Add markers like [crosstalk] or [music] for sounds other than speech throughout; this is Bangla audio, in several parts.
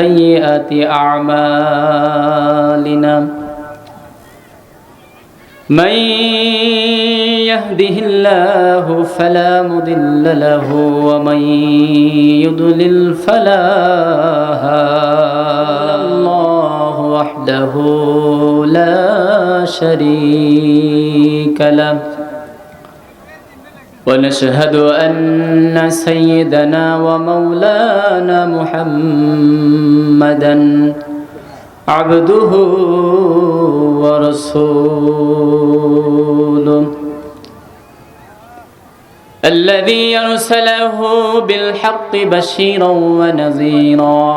سيئات أعمالنا. من يهده الله فلا مضل له ومن يضلل فلا الله وحده لا شريك له. ونشهد أن سيدنا ومولانا محمدا عبده ورسوله. الذي يرسله بالحق بشيرا ونذيرا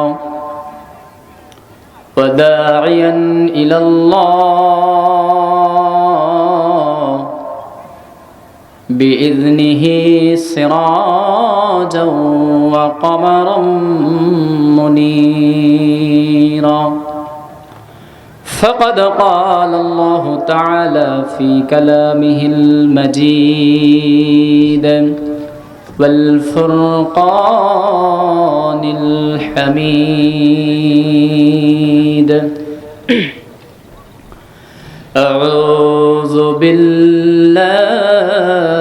وداعيا إلى الله. بإذنه سراجا وقمرا منيرا. فقد قال الله تعالى في كلامه المجيد والفرقان الحميد أعوذ بالله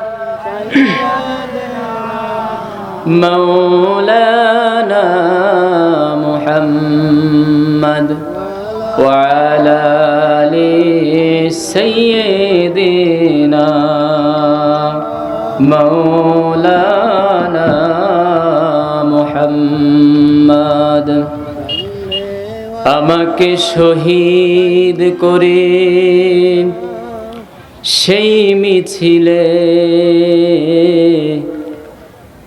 مولانا محمد وعلى آل سيدنا مولانا محمد আমাকে শহীদ করে সেই মিছিলে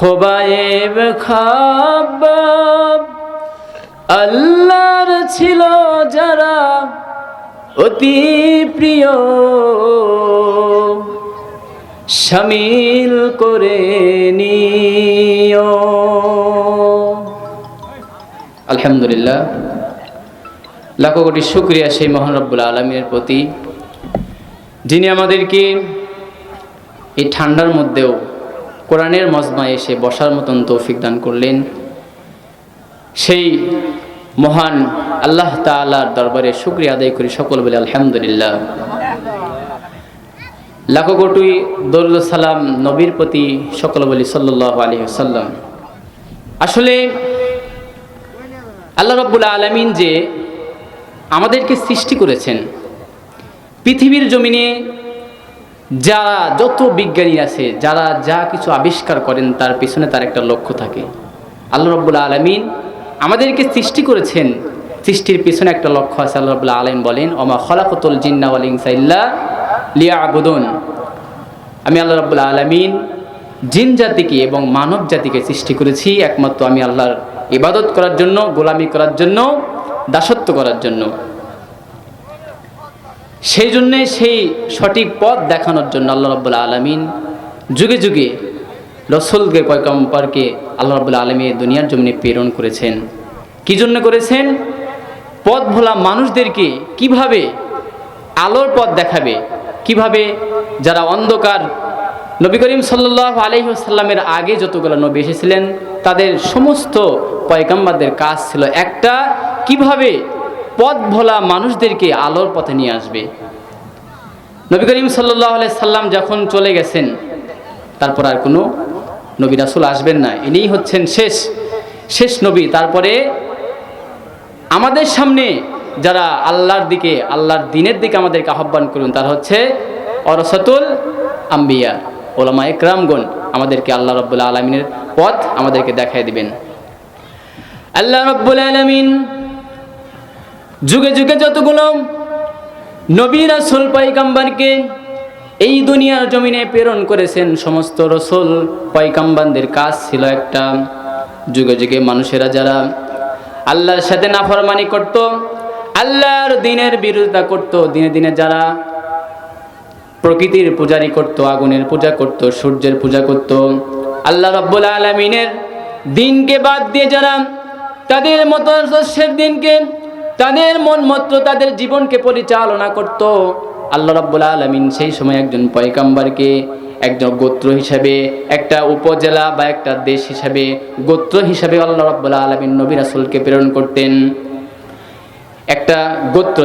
খোবায়েব খাবাব আল্লাহর ছিল যারা অতি প্রিয়। সামিল করে নিও আলহামদুলিল্লাহ। লাখো কোটি শুক্রিয়া সেই মহান রব্বুল আলমীর প্রতি, যিনি আমাদেরকে এই ঠান্ডার মধ্যেও কোরআনের মজমায় এসে বসার মতন তৌফিক দান করলেন। সেই মহান আল্লাহ তালার দরবারে শুক্রিয়া আদায় করি সকল বলে আলহামদুলিল্লাহ। লাখো কোটি দরুদ সালাম নবীর প্রতি সকল বলি সাল্লাহ আলী সাল্লাম আসলে আল্লাহ রব্বুল আলমিন যে আমাদেরকে সৃষ্টি করেছেন, পৃথিবীর জমিনে যারা যত বিজ্ঞানী আছে, যারা যা কিছু আবিষ্কার করেন, তার পিছনে তার একটা লক্ষ্য থাকে। আল্লাহ রব্বুল্লা আলমিন আমাদেরকে সৃষ্টি করেছেন। সৃষ্টির পিছনে একটা লক্ষ্য আছে, আল্লাহ রব্বুল্লা আলম বলেন, ওমা খলাকতুল জিন্না ওয়াল ইনসাইল্লা লিয়া আবুদন আমি আল্লাহ রব্বুল্লা আলমিন জিন জাতিকে এবং মানব জাতিকে সৃষ্টি করেছি। একমাত্র আমি আল্লাহর ইবাদত করার জন্য, গোলামি করার জন্য, দাসত্ব করার জন্য। সেই জন্যে সেই সঠিক পথ দেখানোর জন্য আল্লাহ রব্বুল্লা আলমিন যুগে যুগে রসুলকে পয়কম্পরকে আল্লাহ রব্বুল্লা আলমী দুনিয়ার জমিনে প্রেরণ করেছেন। কি জন্য করেছেন? পথ ভোলা মানুষদেরকে কীভাবে আলোর পথ দেখাবে? কীভাবে যারা অন্ধকার? নবী করিম সাল্লাহ আলহিহাল্লামের আগে যতগুলো নবী এসেছিলেন, তাদের সমস্ত পয়গাম্বারদের কাজ ছিল একটা, কীভাবে পথ ভোলা মানুষদেরকে আলোর পথে নিয়ে আসবে। নবী করিম সাল্লাহ সাল্লাম যখন চলে গেছেন, তারপর আর কোনো নবী রাসুল আসবেন না। ইনিই হচ্ছেন শেষ শেষ নবী। তারপরে আমাদের সামনে যারা আল্লাহর দিকে, আল্লাহর দিনের দিকে আমাদেরকে আহ্বান করুন, তারা হচ্ছে অরসতুল আম্বিয়া, ওলামা একরামগণ। আমাদেরকে আল্লাহ রব্বুল্লা আলমিনের পথ আমাদেরকে দেখায় দিবেন। আল্লাহ রব্বুল আলমিন যুগে যুগে যতগুলো নবী রাসুল পয়গাম্বারকে এই দুনিয়ার জমিনে প্রেরণ করেছেন সমস্ত রসুল পয়গাম্বানদের কাজ ছিল একটা। যুগে যুগে মানুষেরা যারা আল্লাহর সাথে নাফরমানি করত, আল্লাহর দিনের বিরোধিতা করত, দিনে দিনে যারা প্রকৃতির পূজারি করত, আগুনের পূজা করত, সূর্যের পূজা করত, আল্লাহ রব্বুল আলমিনের দিনকে বাদ দিয়ে যারা তাদের মতো দিনকে তাদের মন মত্র তাদের জীবনকে পরিচালনা করত। আল্লাহ রব্বুল আলমিন সেই সময় একজন পয়কাম্বারকে একজন গোত্র হিসাবে, একটা উপজেলা বা একটা দেশ হিসাবে, গোত্র হিসাবে আল্লাহ রব্বুল আলমিন নবী রাসুলকে প্রেরণ করতেন। একটা গোত্র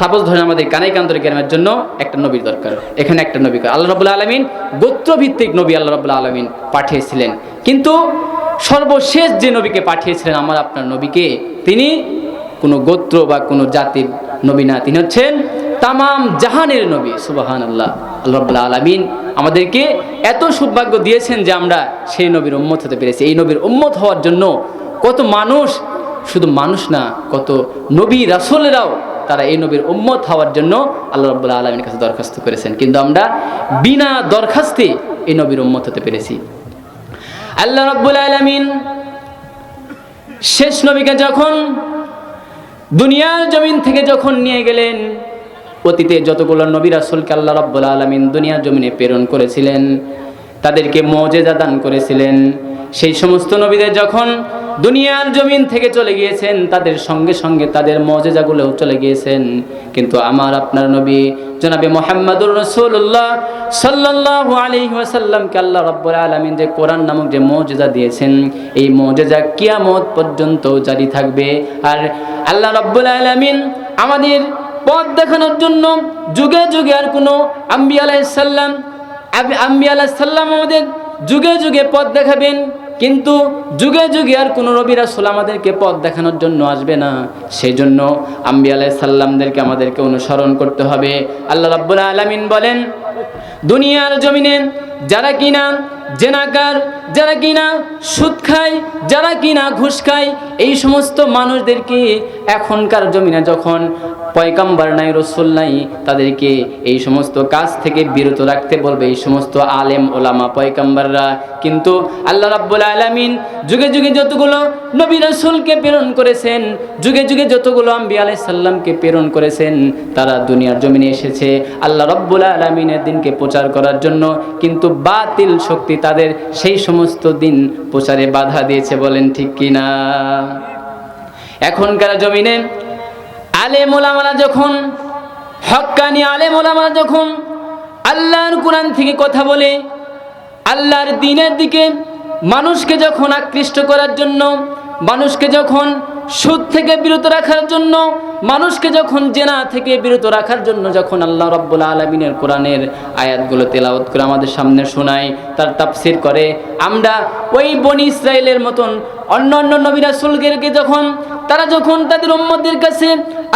সাপোজ ধরেন আমাদের কানাই কান্তর গ্রামের জন্য একটা নবীর দরকার। এখানে একটা নবী আল্লাহ রবুল্লা আলমিন গোত্র ভিত্তিক নবী আল্লাহ রবুল্লা আলমিন পাঠিয়েছিলেন। কিন্তু সর্বশেষ যে নবীকে পাঠিয়েছিলেন আমার আপনার নবীকে, তিনি কোনো গোত্র বা কোনো জাতির নবী না, তিনি হচ্ছেন তামাম জাহানের নবী সুবাহান আল্লাহ আল্লাহ আলমিন আমাদেরকে এত সৌভাগ্য দিয়েছেন যে আমরা সেই নবীর উম্মত হতে পেরেছি। এই নবীর উম্মত হওয়ার জন্য কত মানুষ, শুধু মানুষ না, কত নবী রাসুলেরাও তারা এই নবীর উম্মত হওয়ার জন্য আল্লাহ রব্বুল্লাহ আলমীর কাছে দরখাস্ত করেছেন। কিন্তু আমরা বিনা দরখাস্তে এই নবীর উম্মত হতে পেরেছি। আল্লাহ রব্বুল আলমিন শেষ নবীকে যখন দুনিয়ার জমিন থেকে যখন নিয়ে গেলেন, অতীতে যতগুলো নবী রাসুলকে আল্লাহ রব্বুল আলমিন দুনিয়ার জমিনে প্রেরণ করেছিলেন, তাদেরকে মজেজা দান করেছিলেন সেই সমস্ত নবীদের যখন দুনিয়ার জমিন থেকে চলে গিয়েছেন, তাদের সঙ্গে সঙ্গে তাদের মজেজাগুলোও চলে গিয়েছেন। কিন্তু আমার আপনার নবী জনাবে মোহাম্মদুর রসুল্লাহ সাল্লাহ আলী ওয়াসাল্লামকে আল্লাহ রব্বুল আলমিন যে কোরআন নামক যে মজেজা দিয়েছেন, এই মজেজা কিয়ামত পর্যন্ত জারি থাকবে। আর আল্লাহ রব্বুল আলমিন আমাদের পথ দেখানোর জন্য যুগে যুগে আর কোনো আম্বি আলাইসাল্লাম আম্বি আলাইসাল্লাম আমাদের যুগে যুগে পথ দেখাবেন। কিন্তু যুগে যুগে আর কোনো রবি রাসুল আমাদেরকে পথ দেখানোর জন্য আসবে না। সেই জন্য আম্বি আলাই সাল্লামদেরকে আমাদেরকে অনুসরণ করতে হবে। আল্লাহ রাব্বুল আলমিন বলেন, দুনিয়ার জমিনে যারা কিনা জেনাকার যারা কিনা সুদ খায়, যারা কিনা ঘুষ খায়, এই সমস্ত মানুষদেরকে এখনকার জমিনে যখন পয়কাম্বার নাই, রসুল নাই, তাদেরকে এই সমস্ত কাজ থেকে বিরত রাখতে বলবে, এই সমস্ত আলেম, ওলামা পয়কাম্বাররা কিন্তু আল্লাহ রাব্বুল আলামিন যুগে যুগে যতগুলো নবী রসুলকে প্রেরণ করেছেন, যুগে যুগে যতগুলো আম্বি আলাই সাল্লামকে প্রেরণ করেছেন, তারা দুনিয়ার জমিনে এসেছে। আল্লাহ রব্বুল আলমিনের দিনকে প্রচার করার জন্য কিন্তু বাতিল শক্তি তাদের সেই সমস্ত দিন প্রচারে বাধা দিয়েছে বলেন ঠিক কিনা? এখনকার জমিনে আলে মোলামালা যখন হক্কানি আলে মোলামালা যখন আল্লাহর কোরআন থেকে কথা বলে, আল্লাহর দিনের দিকে মানুষকে যখন আকৃষ্ট করার জন্য, মানুষকে যখন সুদ থেকে বিরত রাখার জন্য, মানুষকে যখন জেনা থেকে বিরত রাখার জন্য যখন আল্লাহ রব্বুল আলমিনের কোরআনের আয়াতগুলো তেলাওত করে আমাদের সামনে শোনায়, তার তাফসির করে, আমরা ওই বনি ইসরায়েলের মতন অন্য অন্য নবীরা সুলগেরকে যখন, তারা যখন তাদের উম্মদের কাছে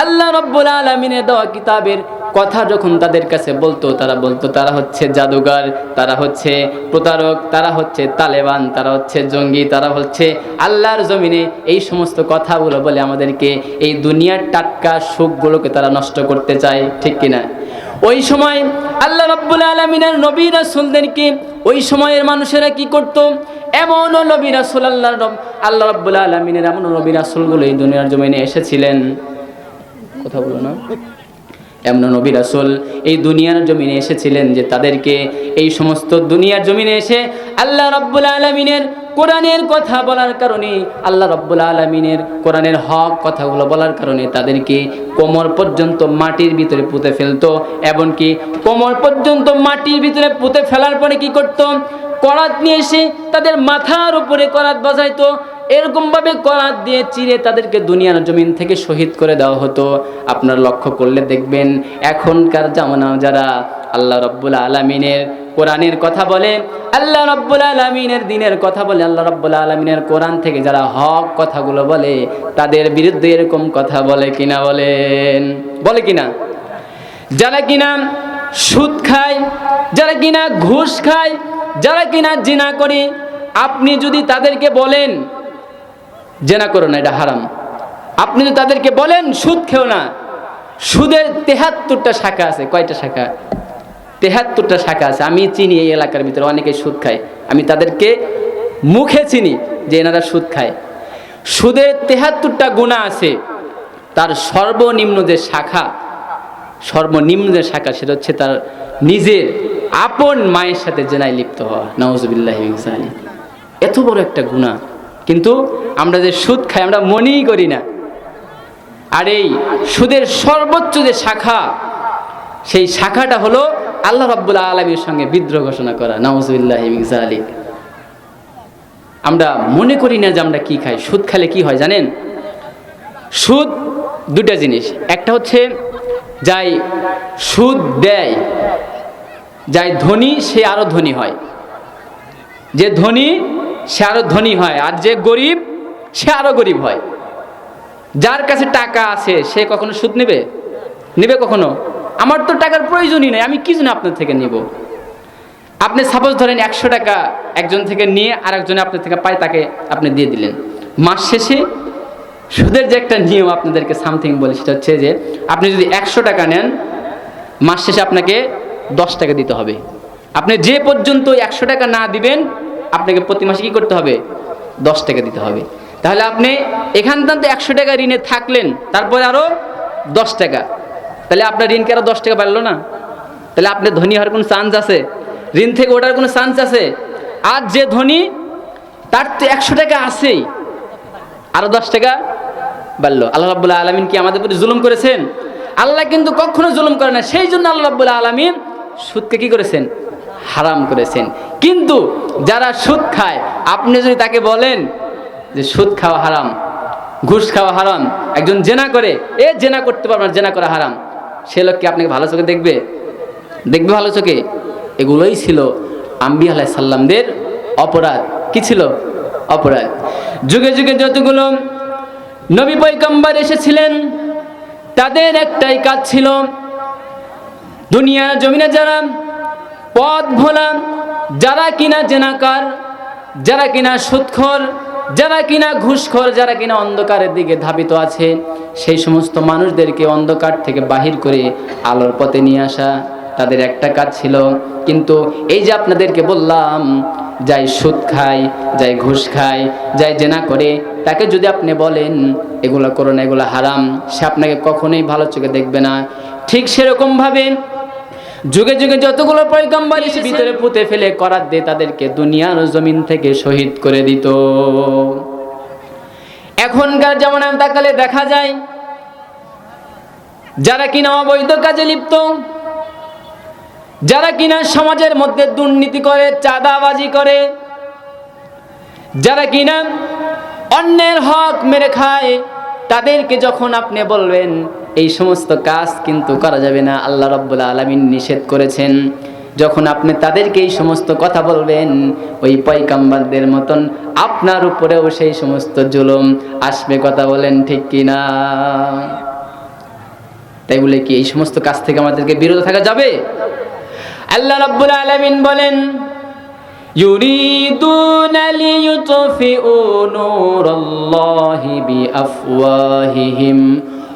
আল্লাহ রব্বুল আলমিনের দেওয়া কিতাবের কথা যখন তাদের কাছে বলতো, তারা বলতো, তারা হচ্ছে জাদুঘর, তারা হচ্ছে প্রতারক, তারা হচ্ছে তালেবান, তারা হচ্ছে জঙ্গি, তারা হচ্ছে আল্লাহর জমিনে। এই সমস্ত কথাগুলো বলে আমাদেরকে এই দুনিয়ার টাটকা সুখগুলোকে তারা নষ্ট করতে চায়, ঠিক কিনা? ওই সময় আল্লাহ রব্বুল আলমিনের নবী রাসুলদেরকে ওই সময়ের মানুষেরা কি করত? এমনও নবী রাসুল আল্লাহ আল্লাহ রব্বুল আলমিনের এমন নবী রাসুলগুলো এই দুনিয়ার জমিনে এসেছিলেন। কথা বলো না। এমন নবী রাসূল এই দুনিয়ার জমিনে এসেছিলেন যে তাদেরকে এই সমস্ত দুনিয়ার জমিনে এসে আল্লাহ রব্বুল আলমিনের কোরআনের কথা বলার কারণে, আল্লাহ রব্বুল আলমিনের কোরআনের হক কথাগুলো বলার কারণে তাদেরকে কোমর পর্যন্ত মাটির ভিতরে পুঁতে ফেলতো। এমনকি কোমর পর্যন্ত মাটির ভিতরে পুঁতে ফেলার পরে কি করতো? করাত নিয়ে এসে তাদের মাথার উপরে করাত বাজাইতো। এরকমভাবে করাত দিয়ে চিরে তাদেরকে দুনিয়ার জমিন থেকে শহীদ করে দেওয়া হতো। আপনার লক্ষ্য করলে দেখবেন, এখনকার জামানা যারা আল্লাহ রব্বুল আলমিনের কোরআনের কথা বলে, আল্লাহ রব্বুল আলমিনের দিনের কথা বলে, আল্লাহ রব্বুল আলমিনের কোরআন থেকে যারা হক কথাগুলো বলে, তাদের বিরুদ্ধে এরকম কথা বলে কিনা বলেন? বলে কিনা? যারা কিনা সুদ খায়, যারা কিনা ঘুষ খায়, যারা কিনা জিনা করে, আপনি যদি তাদেরকে বলেন জেনা করো না, এটা হারাম। আপনি যদি তাদেরকে বলেন, সুদ খেও না। সুদের তেহাত্তরটা শাখা আছে, কয়টা শাখা? তেহাত্তরটা শাখা আছে। আমি চিনি এই এলাকার ভিতরে অনেকে সুদ খায়। আমি তাদেরকে মুখে চিনি যে এনারা সুদ খায়। সুদের তেহাত্তরটা গুণা আছে। তার সর্বনিম্ন যে শাখা, সর্বনিম্ন যে শাখা, সেটা হচ্ছে তার নিজের আপন মায়ের সাথে জেনায় লিপ্ত হওয়া। নওয়াজবিল্লাহ এত বড় একটা গুণা। কিন্তু আমরা যে সুদ খাই, আমরা মনেই করি না। আর এই সুদের সর্বোচ্চ যে শাখা, সেই শাখাটা হলো আল্লাহ রাব্বুল আলমীর সঙ্গে বিদ্রোহ ঘোষণা করা। নওয়াজবিল্লাহ আলী আমরা মনে করি না যে আমরা কি খাই। সুদ খেলে কি হয় জানেন? সুদ দুটা জিনিস। একটা হচ্ছে যাই সুদ দেয়, যাই ধনী, সে আরও ধনী হয়। যে ধনী সে আরও ধনী হয়। আর যে গরিব, সে আরও গরিব হয়। যার কাছে টাকা আছে, সে কখনো সুদ নেবে? নেবে কখনো? আমার তো টাকার প্রয়োজনই নেই, আমি কি জন্য আপনার থেকে নিব? আপনি সাপোজ ধরেন একশো টাকা একজন থেকে নিয়ে আর একজনে আপনার থেকে পায়, তাকে আপনি দিয়ে দিলেন। মাস শেষে সুদের যে একটা নিয়ম আপনাদেরকে সামথিং বলে, সেটা হচ্ছে যে আপনি যদি একশো টাকা নেন, মাস শেষে আপনাকে দশ টাকা দিতে হবে। আপনি যে পর্যন্ত একশো টাকা না দিবেন আপনাকে প্রতি মাসে কী করতে হবে? দশ টাকা দিতে হবে। তাহলে আপনি এখান থেকে একশো টাকা ঋণে থাকলেন, তারপরে আরও দশ টাকা। তাহলে আপনার ঋণকে আরও দশ টাকা বাড়লো না? তাহলে আপনি ধনী হওয়ার কোনো চান্স আছে? ঋণ থেকে ওঠার কোনো চান্স আছে? আর যে ধনী, তার তো একশো টাকা আছেই। আরও দশ টাকা বাড়লো। আল্লাহ রাবুল্লাহ আলমিন কি আমাদের প্রতি জুলুম করেছেন? আল্লাহ কিন্তু কখনো জুলুম করে না। সেই জন্য আল্লাহ রাবুল্লাহ আলমিন সুদকে কি করেছেন? হারাম করেছেন। কিন্তু যারা সুদ খায়, আপনি যদি তাকে বলেন যে সুদ খাওয়া হারাম, ঘুষ খাওয়া হারাম, একজন জেনা করে, এ জেনা করতে পারবে না, জেনা করা হারাম, সে লোককে আপনাকে ভালো চোখে দেখবে? দেখবে ভালো চোখে? এগুলোই ছিল আম্বি আলাহ সাল্লামদের অপরাধ। কি ছিল? অপরাধ। যুগে যুগে যতগুলো নবী পৈকম্বর এসেছিলেন, তাদের একটাই কাজ ছিল, দুনিয়ার জমিনে যারা পথ ভোলা যারা কিনা জেনাকার, যারা কিনা সুৎখর, যারা কিনা ঘুষখোর, যারা কিনা অন্ধকারের দিকে ধাবিত আছে, সেই সমস্ত মানুষদেরকে অন্ধকার থেকে বাহির করে আলোর পথে নিয়ে আসা তাদের একটা কাজ ছিল। কিন্তু এই যে আপনাদেরকে বললাম, যাই সুদ খায়, যাই ঘুষ খায়, যাই জেনা করে, তাকে যদি আপনি বলেন, এগুলো করো না, এগুলো হারাম সে আপনাকে কখনোই ভালো চোখে দেখবে না। ঠিক সেরকমভাবে যুগে যুগে যতগুলো পয়গম্বর এসে ভিতরে পুঁতে ফেলে করার দিয়ে তাদেরকে দুনিয়ার জমিন থেকে শহীদ করে দিত। এখনকার যেমন তাকালে দেখা যায় যারা কিনা অবৈধ কাজে লিপ্ত যারা কিনা সমাজের মধ্যে দুর্নীতি করে চাঁদাবাজি করে যারা কিনা অন্যের হক মেরে খায় তাদেরকে যখন আপনি বলবেন এই সমস্ত কাজ কিন্তু করা যাবে না আল্লাহ রব্বুল্লা আলমিন নিষেধ করেছেন যখন আপনি তাদেরকে এই সমস্ত কথা বলবেন ওই পয়কাম্বারদের মতন আপনার উপরেও সেই সমস্ত জুলুম আসবে কথা বলেন ঠিক কিনা তাই বলে কি এই সমস্ত কাজ থেকে আমাদেরকে বিরত থাকা যাবে আল্লাহ রাব্বুল আলামিন বলেন يريدون ليطفئوا نور الله بأفواههم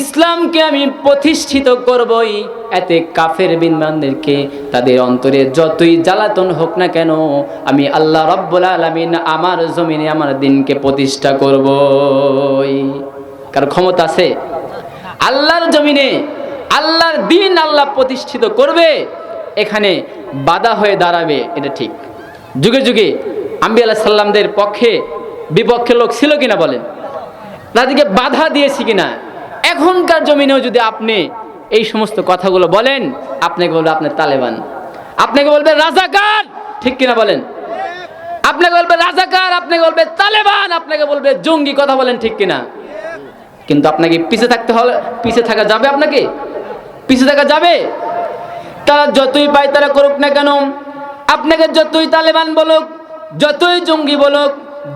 ইসলামকে আমি প্রতিষ্ঠিত করবই। এতে কাফের বিনবানদেরকে তাদের অন্তরে যতই জ্বালাতন হোক না কেন, আমি আল্লাহ রব্বুল আলমিন আমার জমিনে আমার দিনকে প্রতিষ্ঠা করবই। কার ক্ষমতা আছে? আল্লাহর জমিনে আল্লাহর দিন আল্লাহ প্রতিষ্ঠিত করবে, এখানে বাধা হয়ে দাঁড়াবে, এটা ঠিক। যুগে যুগে আম্বি আল্লাহ সাল্লামদের পক্ষে বিপক্ষে লোক ছিল কিনা বলেন? তাদেরকে বাধা দিয়েছি কিনা? এখনকার জমিনেও যদি আপনি এই সমস্ত কথাগুলো বলেন, আপনাকে বলবে আপনার তালেবান। আপনাকে বলবে রাজাকার, ঠিক কিনা বলেন? আপনাকে বলবে রাজাকার, আপনাকে বলবে তালেবান, আপনাকে বলবে জঙ্গি, কথা বলেন ঠিক কিনা? কিন্তু আপনাকে পিছে থাকতে হলে পিছে থাকা যাবে আপনাকে? পিছে থাকা যাবে? তারা যতই পায় তারা করুক না কেন, আপনাকে যতই তালেবান বলুক, যতই জঙ্গি বলুক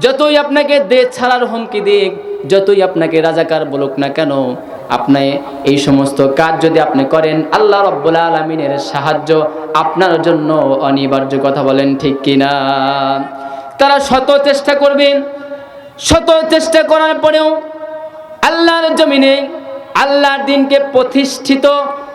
যতই আপনাকে দেশ ছাড়ার হুমকি দিক, যতই আপনাকে রাজাকার বলুক না কেন, আপনি এই সমস্ত কাজ যদি আপনি করেন, আল্লাহ রব্বুল আলমিনের সাহায্য আপনার জন্য অনিবার্য কথা বলেন ঠিক কিনা? তারা শত চেষ্টা করবেন, শত চেষ্টা করার পরেও আল্লাহর জমিনে আল্লাহর দিনকে প্রতিষ্ঠিত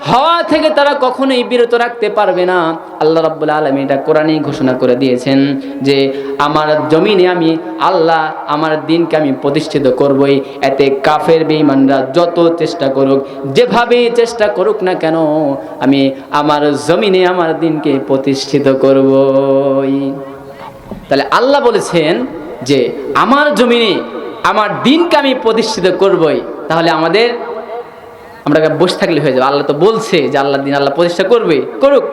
হওয়া থেকে তারা কখনোই বিরত রাখতে পারবে না। আল্লাহ রাব্বুল আলমী এটা কোরআনেই ঘোষণা করে দিয়েছেন যে, আমার জমিনে আমি আল্লাহ আমার দিনকে আমি প্রতিষ্ঠিত করবই। এতে কাফের, বেঈমানরা যত চেষ্টা করুক, যেভাবে চেষ্টা করুক না কেন, আমি আমার জমিনে আমার দিনকে প্রতিষ্ঠিত করবই। তাহলে আল্লাহ বলেছেন যে, আমার জমিনে আমার দিনকে আমি প্রতিষ্ঠিত করবই। তাহলে আমাদের আমরা বসে থাকলে হয়ে যাবে। আল্লাহ তো বলছে যে আল্লাহ দিন আল্লাহ প্রতিষ্ঠা করবে। করুক,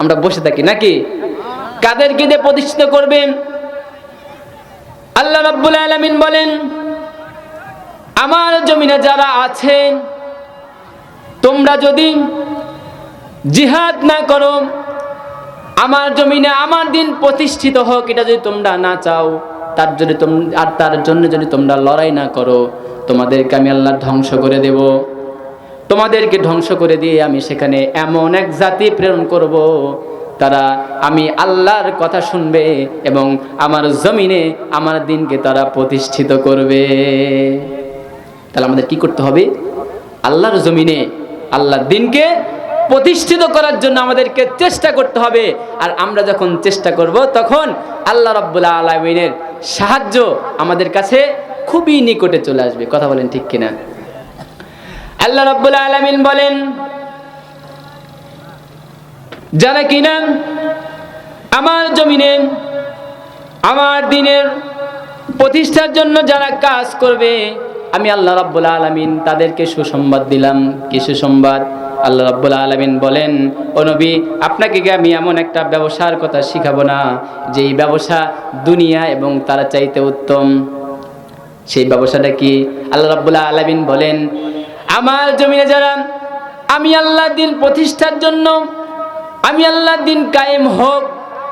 আমরা বসে থাকি নাকি? কাদেরকে দিয়ে প্রতিষ্ঠিত করবেন? আল্লাহ রাব্বুল আলামিন বলেন, আমার জমিনে যারা আছেন, তোমরা যদি জিহাদ না করো, আমার জমিনে আমার দিন প্রতিষ্ঠিত হোক, এটা যদি তোমরা না চাও, তার যদি তোম, আর তার জন্য যদি তোমরা লড়াই না করো, তোমাদেরকে আমি আল্লাহ ধ্বংস করে দেব। তোমাদেরকে ধ্বংস করে দিয়ে আমি সেখানে এমন এক জাতি প্রেরণ করব, তারা আমি আল্লাহর কথা শুনবে এবং আমার জমিনে আমার দিনকে তারা প্রতিষ্ঠিত করবে। তাহলে আমাদের কি করতে হবে? আল্লাহর জমিনে আল্লাহর দিনকে প্রতিষ্ঠিত করার জন্য আমাদেরকে চেষ্টা করতে হবে। আর আমরা যখন চেষ্টা করব, তখন আল্লাহ রব্বুল্লা আলমিনের সাহায্য আমাদের কাছে খুবই নিকটে চলে আসবে। কথা বলেন ঠিক কিনা? আল্লাহ রব্বুল আলমিন বলেন, যারা কিনা আমার জমিনে, আমার দিনের প্রতিষ্ঠার জন্য যারা কাজ করবে, আমি আল্লাহ রাব্বুল আলমিন তাদেরকে সুসংবাদ দিলাম। কি সুসংবাদ? আল্লাহ রাব্বুল আলমিন বলেন, ও নবী, আপনাকে কি আমি এমন একটা ব্যবসার কথা শিখাবো না যে এই ব্যবসা দুনিয়া এবং তারা চাইতে উত্তম? সেই ব্যবসাটা কি? আল্লাহ রাব্বুল আলমিন বলেন আমার জমিনে যারা আমি আল্লাহ দিন প্রতিষ্ঠার জন্য, আমি আল্লাহ দিন কায়েম হোক,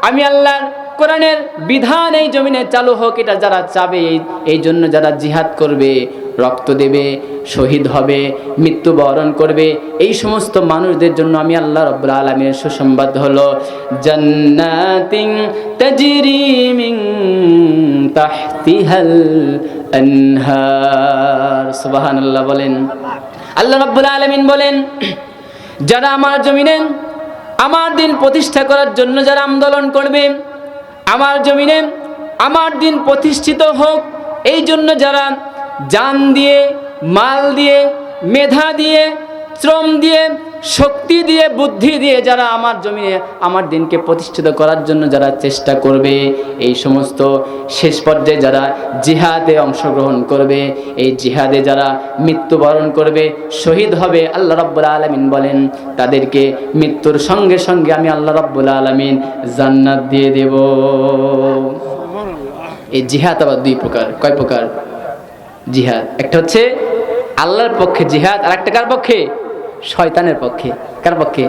আমি আল্লাহর কোরআনের বিধান এই জমিনে চালু হোক, এটা যারা চাবে, এই- জন্য যারা জিহাদ করবে, রক্ত দেবে, শহীদ হবে, মৃত্যুবরণ করবে, এই সমস্ত মানুষদের জন্য আমি আল্লাহ রব্বুল আলমের সুসংবাদ হলো, জান্নাতিন তাজরি মিন তাহতিহাল আনহার বলেন। আল্লাহ রাব্বুল আলামিন বলেন, যারা আমার জমিনে আমার দিন প্রতিষ্ঠা করার জন্য যারা আন্দোলন করবে, আমার জমিনে আমার দিন প্রতিষ্ঠিত হোক, এই জন্য যারা জান দিয়ে, মাল দিয়ে, মেধা দিয়ে, শ্রম দিয়ে শক্তি দিয়ে, বুদ্ধি দিয়ে যারা আমার জমিনে, আমার দিনকে প্রতিষ্ঠিত করার জন্য যারা চেষ্টা করবে, এই সমস্ত শেষ পর্যায়ে যারা জিহাদে অংশগ্রহণ করবে, এই জিহাদে যারা মৃত্যুবরণ করবে, শহীদ হবে আল্লাহ রাব্বুল আলমিন বলেন, তাদেরকে মৃত্যুর সঙ্গে সঙ্গে আমি আল্লাহ রাব্বুল আলমিন জান্নাত দিয়ে দেব। এই জিহাদ আবার দুই প্রকার, কয় প্রকার? জিহাদ, একটা হচ্ছে আল্লাহর পক্ষে জিহাদ আর একটা কার পক্ষে? শয়তানের পক্ষে কার পক্ষে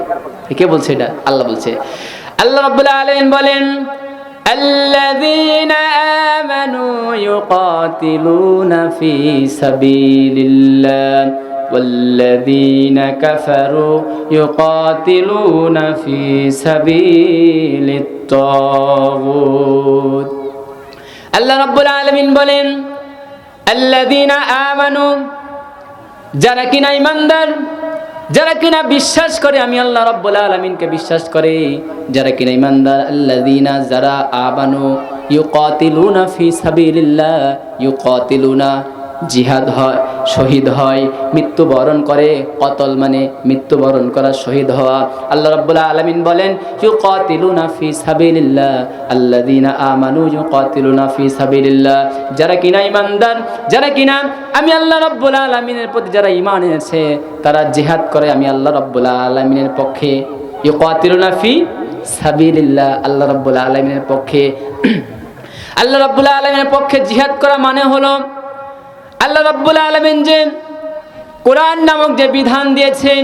এ কে বলছে এটা আল্লাহ বলছে আল্লাহ রাব্বুল আলামিন বলেন الذين آمنوا يقاتلون في سبيل الله والذين كفروا يقاتلون في سبيل الطاغوت আল্লাহ রাব্বুল আলামিন বলেন আল্লাযীনা আমানু যারা কিনা ইমানদার যারা কিনা বিশ্বাস করে, আমি আল্লাহ রব্বুল আলমিনকে বিশ্বাস করে। যারা কিনা ইমানদার আল্লাদিনা যারা আবানু ইউকাতিলুনা ফি সাবিলিল্লাহ, ইউকাতিলুনা জিহাদ হয়, শহীদ হয়, মৃত্যুবরণ করে, কতল মানে মৃত্যুবরণ করা, শহীদ হওয়া। আল্লাহ রাব্বুল আলামিন বলেন, ইউকাতিলুনা ফি সাবিলিল্লাহ, আল্লাযীনা আমানু ইউকাতিলুনা ফি সাবিলিল্লাহ। যারা কিনা ইমানদার যারা কিনা, আমি আল্লাহ রাব্বুল আলামিনের প্রতি যারা ঈমান এনেছে, তারা জিহাদ করে, আমি আল্লাহ রাব্বুল আলামিনের পক্ষে। ইউকাতিলুনা ফি সাবিলিল্লাহ, আল্লাহ রাব্বুল আলামিনের পক্ষে। [clears throat] আল্লাহ রাব্বুল আলামিনের পক্ষে জিহাদ করা মানে হলো আল্লাহ রব্বুল আলমেন যে কোরআন নামক যে বিধান দিয়েছেন,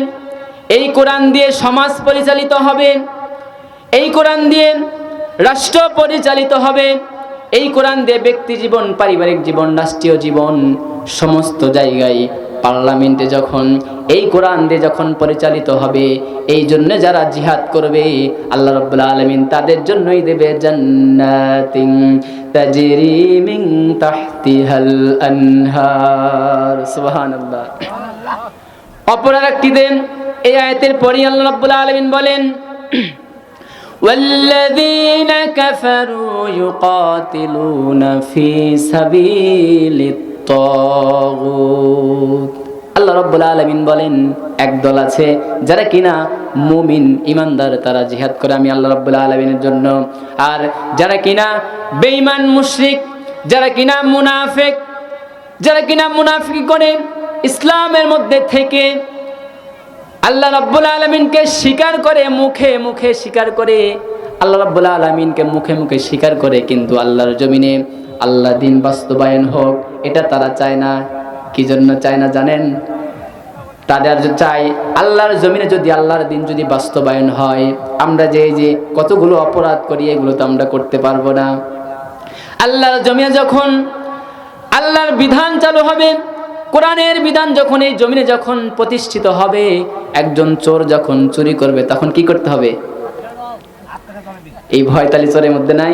এই কোরআন দিয়ে সমাজ পরিচালিত হবে, এই কোরআন দিয়ে রাষ্ট্র পরিচালিত হবে এই কোরআন দিয়ে ব্যক্তি জীবন, পারিবারিক জীবন, রাষ্ট্রীয় জীবন, সমস্ত জায়গায় পার্লামেন্টে যখন এই কোরআন দিয়ে যখন পরিচালিত হবে, এই জন্য যারা জিহাদ করবে, আল্লাহ রাব্বুল আলামিন তাদের জন্যই দেবে জান্নাতিন তাজরি তাহতিহাল আরেকটি দেন, এই আয়াতের পরই আল্লাহ রাব্বুল আলামিন বলেন والذين كفروا يقاتلون في سبيل الطاغوت আল্লাহ রব্বুল আলমিন বলেন একদল আছে যারা কিনা মুমিন ইমানদার তারা জিহাদ করে আমি আল্লাহ রব্বুল আলমিনের জন্য আর যারা কিনা বেঈমান মুশরিক যারা কিনা মুনাফেক যারা কিনা মুনাফিক করে ইসলামের মধ্যে থেকে আল্লাহ রাব্বুল আলমিনকে স্বীকার করে, মুখে মুখে স্বীকার করে। আল্লাহ রাব্বুল আলমিনকে মুখে মুখে স্বীকার করে, কিন্তু আল্লাহর জমিনে আল্লাহ দিন বাস্তবায়ন হোক, এটা তারা চায় না। কি জন্য চায় না জানেন? তাদের চাই আল্লাহর জমিনে যদি আল্লাহর দিন যদি বাস্তবায়ন হয়, আমরা যে যে কতগুলো অপরাধ করি, এগুলো তো আমরা করতে পারব না। আল্লাহর জমিনে যখন আল্লাহর বিধান চালু হবে কোরআনের বিধান যখন এই জমিনে যখন প্রতিষ্ঠিত হবে, একজন চোর যখন চুরি করবে, তখন কি করতে হবে? এই ভয়তালি চোরের মধ্যে নাই?